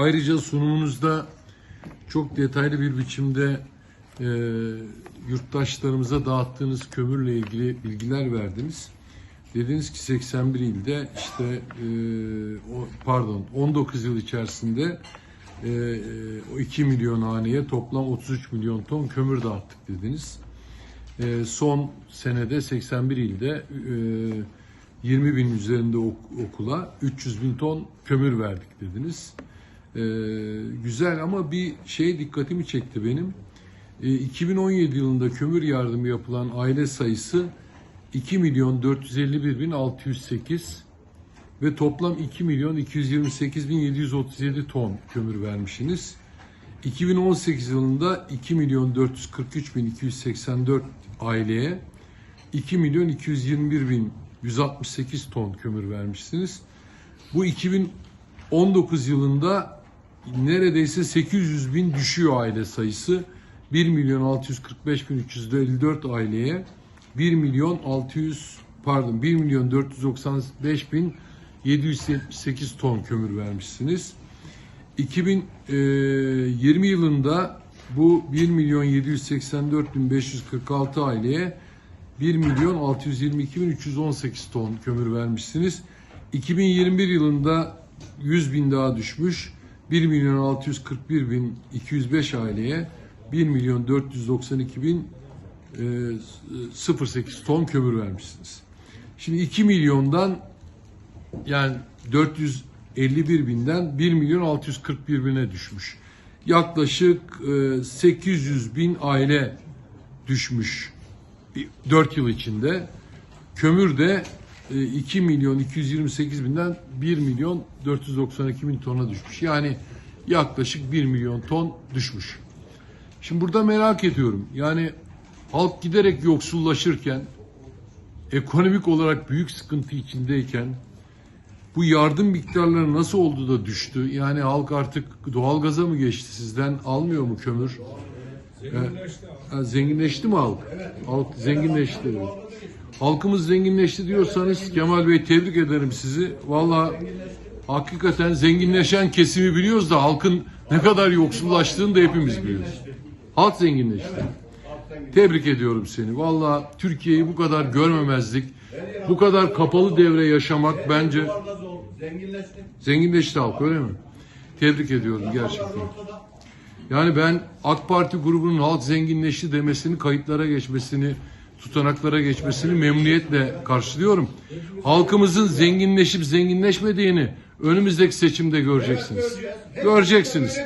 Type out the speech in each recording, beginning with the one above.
Ayrıca sunumunuzda çok detaylı bir biçimde e, yurttaşlarımıza dağıttığınız kömürle ilgili bilgiler verdiniz. Dediniz ki 81 ilde işte e, o, pardon 19 yıl içerisinde e, e, o 2 milyon haneye toplam 33 milyon ton kömür dağıttık dediniz. E, son senede 81 ilde e, 20 bin üzerinde ok- okula 300 bin ton kömür verdik dediniz. E, güzel ama bir şey dikkatimi çekti benim. E, 2017 yılında kömür yardımı yapılan aile sayısı 2 milyon 451 bin 608 ve toplam 2 milyon 228 bin 737 ton kömür vermişsiniz. 2018 yılında 2 milyon 443 bin 284 aileye 2 milyon 221 bin 168 ton kömür vermişsiniz. Bu 2019 yılında neredeyse 800 bin düşüyor aile sayısı. 1 milyon 645 bin 354 aileye 1 milyon 600 pardon 1 milyon 495 bin 778 ton kömür vermişsiniz. 2020 yılında bu 1 milyon 784 bin 546 aileye 1 milyon 622 bin 318 ton kömür vermişsiniz. 2021 yılında 100 bin daha düşmüş. 1 milyon 641 bin 205 aileye 1 milyon 492 bin e, 08 ton kömür vermişsiniz. Şimdi 2 milyondan yani 451 binden 1 milyon 641 bine düşmüş. Yaklaşık e, 800 bin aile düşmüş 4 yıl içinde. Kömür de e, 2 milyon 228 binden 1 milyon 492 bin tona düşmüş. Yani yaklaşık 1 milyon ton düşmüş. Şimdi burada merak ediyorum. Yani halk giderek yoksullaşırken, ekonomik olarak büyük sıkıntı içindeyken bu yardım miktarları nasıl oldu da düştü? Yani halk artık doğalgaza mı geçti sizden? Almıyor mu kömür? Zenginleşti. Ha, zenginleşti mi halk? Halk zenginleşti. evet. Halkımız zenginleşti diyorsanız Kemal Bey tebrik ederim sizi. Valla hakikaten zenginleşen kesimi biliyoruz da halkın ne kadar yoksullaştığını da hepimiz biliyoruz. Halk zenginleşti. Tebrik ediyorum seni. Valla Türkiye'yi bu kadar görmemezlik, bu kadar kapalı devre yaşamak bence zenginleşti halk öyle mi? Tebrik ediyorum gerçekten. Yani ben AK Parti grubunun halk zenginleşti demesini, kayıtlara geçmesini, tutanaklara geçmesini memnuniyetle karşılıyorum. Halkımızın zenginleşip zenginleşmediğini önümüzdeki seçimde göreceksiniz. Göreceksiniz.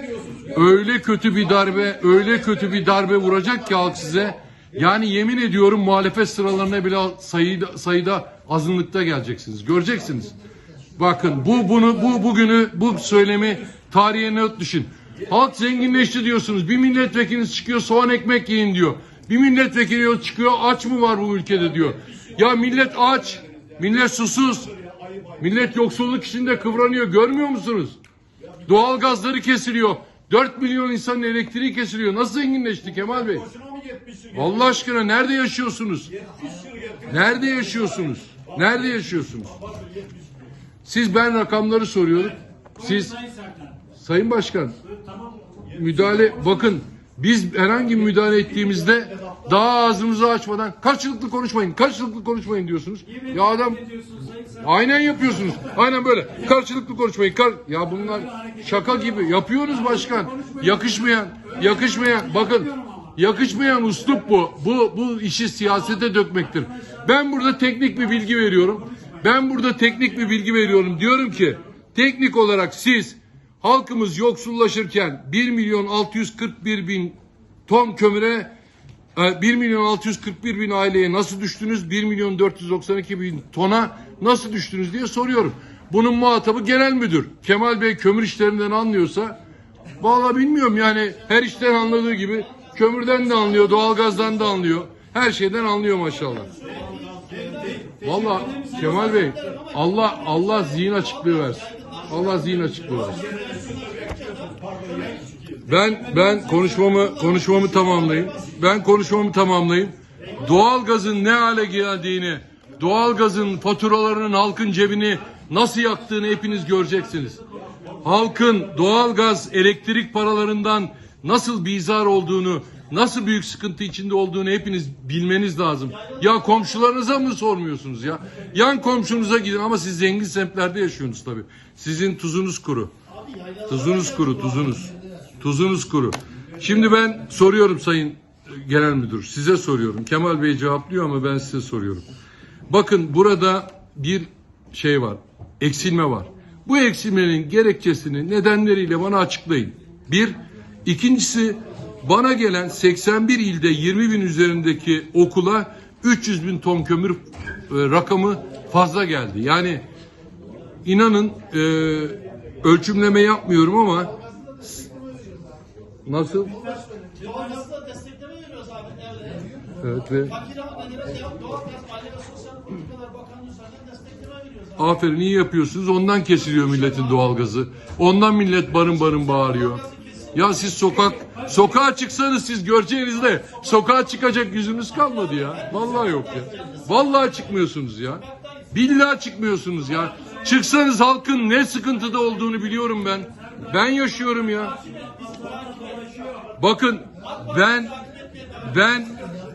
Öyle kötü bir darbe, öyle kötü bir darbe vuracak ki halk size. Yani yemin ediyorum muhalefet sıralarına bile sayıda, sayıda azınlıkta geleceksiniz. Göreceksiniz. Bakın bu bunu bu bugünü bu söylemi tarihe not düşün. Halk zenginleşti diyorsunuz. Bir milletvekiliniz çıkıyor soğan ekmek yiyin diyor. Bir milletvekili çıkıyor aç mı var bu ülkede diyor. Ya millet aç, millet susuz, millet yoksulluk içinde kıvranıyor görmüyor musunuz? Doğal gazları kesiliyor. 4 milyon insanın elektriği kesiliyor. Nasıl zenginleşti Kemal Bey? Boşuna mı 70 yıl? Allah aşkına nerede yaşıyorsunuz? 70 yıl getirdi. Nerede yaşıyorsunuz? Nerede yaşıyorsunuz? Siz ben rakamları soruyorum. Siz Sayın Başkan müdahale bakın biz herhangi bir müdahale ettiğimizde daha ağzımızı açmadan karşılıklı konuşmayın, karşılıklı konuşmayın diyorsunuz. Ya adam aynen yapıyorsunuz. Aynen böyle. Karşılıklı konuşmayın. Kar ya bunlar şaka gibi. Yapıyorsunuz başkan. Yakışmayan, yakışmayan. Bakın yakışmayan uslup bu. Bu bu işi siyasete dökmektir. Ben burada teknik bir bilgi veriyorum. Ben burada teknik bir bilgi veriyorum. Diyorum ki teknik olarak siz halkımız yoksullaşırken 1 milyon 641 bin ton kömüre e, 1 milyon 641 bin aileye nasıl düştünüz? 1 milyon 492 bin tona nasıl düştünüz diye soruyorum. Bunun muhatabı genel müdür. Kemal Bey kömür işlerinden anlıyorsa vallahi bilmiyorum yani her işten anladığı gibi kömürden de anlıyor, doğalgazdan da anlıyor. Her şeyden anlıyor maşallah. Vallahi Kemal Bey Allah Allah zihin açıklığı versin. Allah zihin açıklığı versin. Ben ben konuşmamı konuşmamı tamamlayayım. Ben konuşmamı tamamlayayım. Doğalgazın ne hale geldiğini, doğalgazın faturalarının halkın cebini nasıl yaktığını hepiniz göreceksiniz. halkın doğalgaz, elektrik paralarından nasıl bizar olduğunu, nasıl büyük sıkıntı içinde olduğunu hepiniz bilmeniz lazım. Ya komşularınıza mı sormuyorsunuz ya? Yan komşunuza gidin ama siz zengin semtlerde yaşıyorsunuz tabii. Sizin tuzunuz kuru. Tuzunuz kuru, tuzunuz. Tuzunuz kuru. Şimdi ben soruyorum Sayın Genel Müdür. Size soruyorum. Kemal Bey cevaplıyor ama ben size soruyorum. Bakın burada bir şey var. Eksilme var. Bu eksilmenin gerekçesini nedenleriyle bana açıklayın. Bir. ikincisi bana gelen 81 ilde 20 bin üzerindeki okula 300 bin ton kömür e, rakamı fazla geldi. Yani inanın e, ölçümleme yapmıyorum ama nasıl? Evet ve aferin iyi yapıyorsunuz. Ondan kesiliyor milletin doğalgazı. Ondan millet barın barın bağırıyor. Ya siz sokak sokağa çıksanız siz göreceğiniz de sokağa çıkacak yüzünüz kalmadı ya. Vallahi yok ya. Vallahi çıkmıyorsunuz ya. Billahi çıkmıyorsunuz ya. Çıksanız halkın ne sıkıntıda olduğunu biliyorum ben. Ben yaşıyorum ya. Bakın ben ben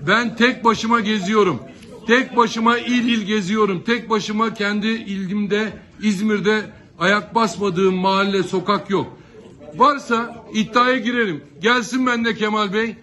ben tek başıma geziyorum. Tek başıma il il geziyorum. Tek başıma kendi ilimde İzmir'de ayak basmadığım mahalle sokak yok. Varsa iddiaya girelim. Gelsin bende Kemal Bey.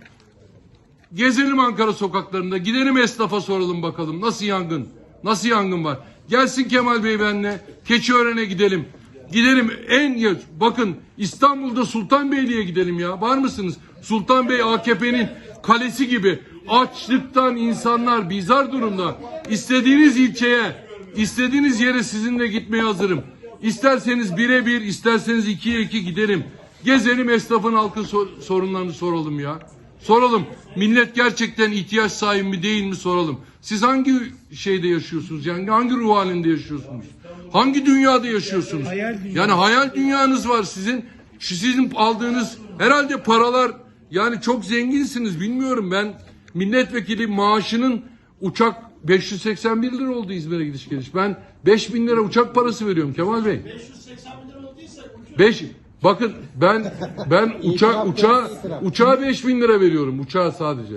Gezelim Ankara sokaklarında. Gidelim esnafa soralım bakalım. Nasıl yangın? Nasıl yangın var? Gelsin Kemal Bey benle. Keçiören'e gidelim. Gidelim en bakın İstanbul'da Sultanbeyli'ye gidelim ya. Var mısınız? Sultanbey AKP'nin kalesi gibi açlıktan insanlar bizar durumda. İstediğiniz ilçeye, istediğiniz yere sizinle gitmeye hazırım. İsterseniz birebir, isterseniz ikiye iki gidelim. Gezelim esnafın halkın sor- sorunlarını soralım ya. Soralım. Millet gerçekten ihtiyaç sahibi mi değil mi soralım. Siz hangi şeyde yaşıyorsunuz? Yani hangi ruh halinde yaşıyorsunuz? Hangi dünyada yaşıyorsunuz? Yani hayal dünyanız var sizin. Şu sizin aldığınız herhalde paralar yani çok zenginsiniz bilmiyorum ben. Milletvekili maaşının uçak 581 lira oldu İzmir'e gidiş geliş. Ben 5000 lira uçak parası veriyorum Kemal Bey. 580 bin lira olduysa uçuyor. 5 bakın ben ben uçağa uçağa uçağa 5000 lira veriyorum uçağa sadece.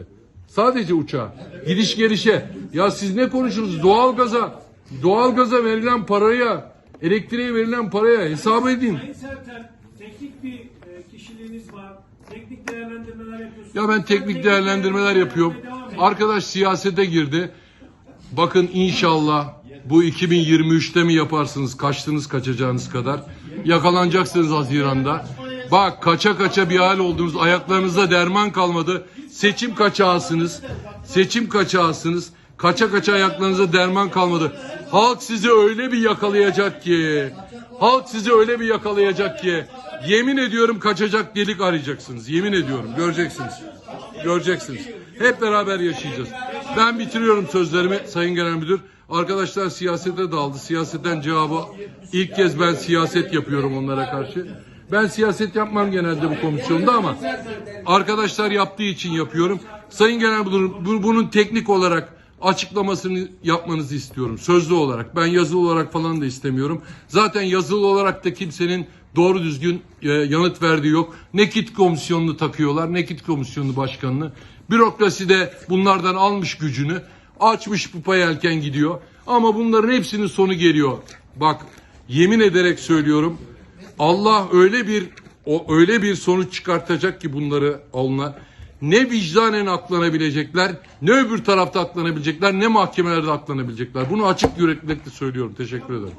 Sadece uçağa. Gidiş gelişe. Ya siz ne konuşuyorsunuz? Doğalgaza doğalgaza verilen paraya, elektriğe verilen paraya hesap edin. Sayın Sertel, teknik bir e, kişiliğiniz var. Teknik değerlendirmeler yapıyorsunuz. Ya ben teknik değerlendirmeler yapıyorum. Arkadaş siyasete girdi. Bakın inşallah bu 2023'te mi yaparsınız kaçtınız kaçacağınız kadar. Yakalanacaksınız Haziran'da. Bak kaça kaça bir hal oldunuz. Ayaklarınızda derman kalmadı. Seçim kaçağısınız. Seçim kaçağısınız. Kaça kaça ayaklarınıza derman kalmadı. Halk sizi öyle bir yakalayacak ki. Halk sizi öyle bir yakalayacak ki. Yemin ediyorum kaçacak delik arayacaksınız. Yemin ediyorum. Göreceksiniz. Göreceksiniz. Hep beraber yaşayacağız. Ben bitiriyorum sözlerimi Sayın Genel Müdür. Arkadaşlar siyasete daldı. Siyasetten cevabı ilk kez ben siyaset yapıyorum onlara karşı. Ben siyaset yapmam genelde bu komisyonda ama arkadaşlar yaptığı için yapıyorum. Sayın Genel Müdür bu- bunun teknik olarak açıklamasını yapmanızı istiyorum. Sözlü olarak. Ben yazılı olarak falan da istemiyorum. Zaten yazılı olarak da kimsenin doğru düzgün e, yanıt verdiği yok. Ne kit komisyonunu takıyorlar ne kit komisyonu başkanını. Bürokrasi de bunlardan almış gücünü. Açmış pupa yelken gidiyor. Ama bunların hepsinin sonu geliyor. Bak yemin ederek söylüyorum. Allah öyle bir o öyle bir sonuç çıkartacak ki bunları onlar ne vicdanen aklanabilecekler, ne öbür tarafta aklanabilecekler, ne mahkemelerde aklanabilecekler. Bunu açık yüreklilikle söylüyorum. Teşekkür ederim.